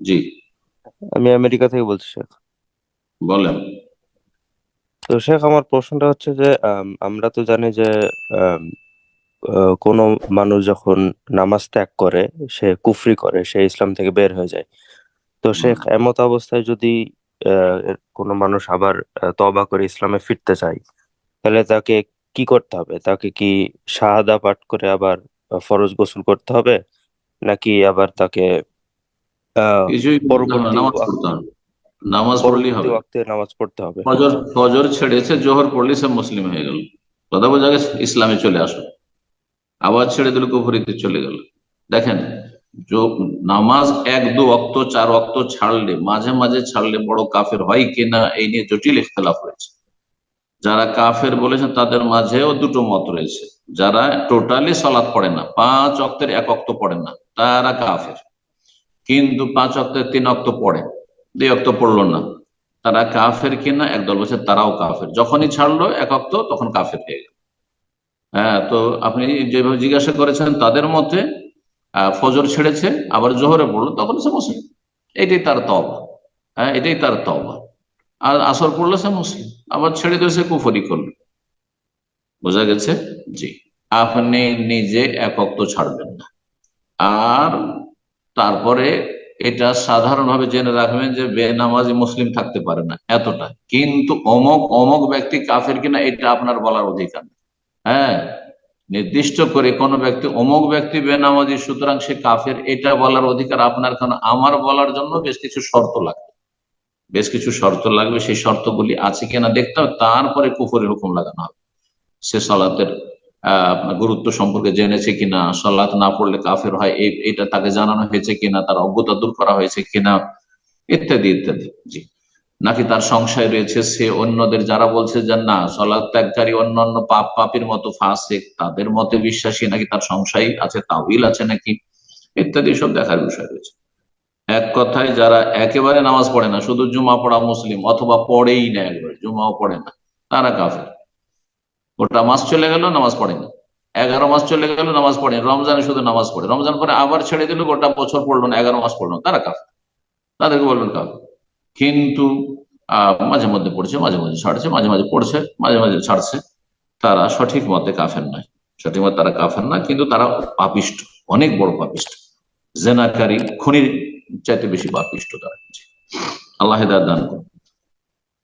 জি। আমি আমেরিকা থেকে বলছি শেখ। বলেন। তো শেখ আমার প্রশ্নটা হচ্ছে যে আম, আমরা তো জানি যে কোনো মানুষ যখন নামাজ ত্যাগ করে সে কুফরি করে সে ইসলাম থেকে বের হয়ে যায়। তো শেখ এমত অবস্থায় যদি কোনো মানুষ আবার তওবা করে ইসলামে ফিরতে চায় তাহলে তাকে কি করতে হবে? তাকে কি শাহাদা পাঠ করে আবার ফরজ গোসল করতে হবে নাকি আবার তাকে নামাজ পড়লেই হবে। নামাজ পড়তে হবে। ফজর ফজর ছেড়েছে জোহর পড়লে সে মুসলিম হয়ে গেল। কথা বোঝা গেছে? ইসলামে চলে আসো। আবার ছেড়ে দিল কুফরিতে চলে গেল। দেখেন নামাজ এক দু অক্ত চার অক্ত ছাড়লে মাঝে মাঝে ছাড়লে বড় কাফের হয় কিনা এই নিয়ে জটিল ইখতলাফ হয়েছে যারা কাফের বলেছেন, তাদের মাঝেও দুটো মত রয়েছে। যারা টোটালি সলাৎ পড়ে না, পাঁচ অক্তের এক অক্ত পড়ে না, তারা কাফের। কিন্তু পাঁচ অক্তের তিন অক্ত পড়ে, দুই অক্ত পড়ল না। তারা কাফের কিনা, একদল বলছে তারাও কাফের। যখনই ছাড়লো এক অক্ত তখন কাফের হয়ে গেল। হ্যাঁ তো আপনি যেভাবে জিজ্ঞাসা করেছেন, তাদের মতে ফজর ছেড়েছে, আবার জোহরে পড়ল, তখন সে মুসলিম। এটাই তার তবা হ্যাঁ এটাই তার তবা আর আসর পড়ল সে মুসলিম, আবার ছেড়ে দিয়ে সে কুফরি করল বোঝা গেছে? জি। আপনি নিজে এক অক্ত ছাড়বেন না। আর তারপরে এটা সাধারণভাবে জেনে রাখবেন যে বেনামাজি মুসলিম থাকতে পারে না এতটা। কিন্তু অমক অমক ব্যক্তি কাফের কিনা এটা আপনার বলার অধিকার হ্যাঁ? নির্দিষ্ট করে কোন ব্যক্তি, অমুক ব্যক্তি বেনামাজি, সুতরাং সে কাফের, এটা বলার অধিকার আপনার। কারণ আমার বলার জন্য বেশ কিছু শর্ত লাগবে বেশ কিছু শর্ত লাগবে। সেই শর্তগুলি আছে কিনা দেখতে হবে। তারপরে কুফরের হুকুম লাগানো হবে। সে সলাতের গুরুত্ব সম্পর্কে জেনেছে কিনা? সলাৎ না পড়লে কাফের হয়। এটা তাকে জানানো হয়েছে কিনা? তার অজ্ঞতা দূর করা হয়েছে কিনা? ইত্যাদি ইত্যাদি। জি। নাকি তার সংশয় রয়েছে? সে অন্যদের, যারা বলছে যে না সলাৎ ত্যাগকারী অন্যান্য পাপ পাপের মতো ফাঁসে তাদের মতে বিশ্বাসী নাকি তার সংশয় আছে তাবিল আছে নাকি? ইত্যাদি সব দেখার বিষয় রয়েছে। এক কথায় যারা একেবারে নামাজ পড়ে না, শুধু জুমা পড়া মুসলিম অথবা পড়েই না একবার, জুমাও পড়ে না, তারা কাফের। গোটা মাস চলে গেল, নামাজ পড়ে না এগারো মাস চলে গেল, নামাজ পড়েনি। রমজানে শুধু নামাজ পড়ে। রমজান পরে আবার ছেড়ে দিল, গোটা বছর পড়ল না, এগারো মাস পড়ল তারা কাফের। তাদেরকে বলবেন কাফের। কিন্তু মাঝে মধ্যে পড়ছে, মাঝে মাঝে ছাড়ছে, মাঝে মাঝে পড়ছে, মাঝে মাঝে ছাড়ছে। তারা সঠিক মতে কাফের নয়। সঠিক মতে তারা কাফের না, কিন্তু তারা পাপিষ্ট, অনেক বড় পাপিষ্ট। জেনাকারী, খুনির চাইতে বেশি পাপিষ্ট তারা আল্লাহ হেদায়ত দান করুন।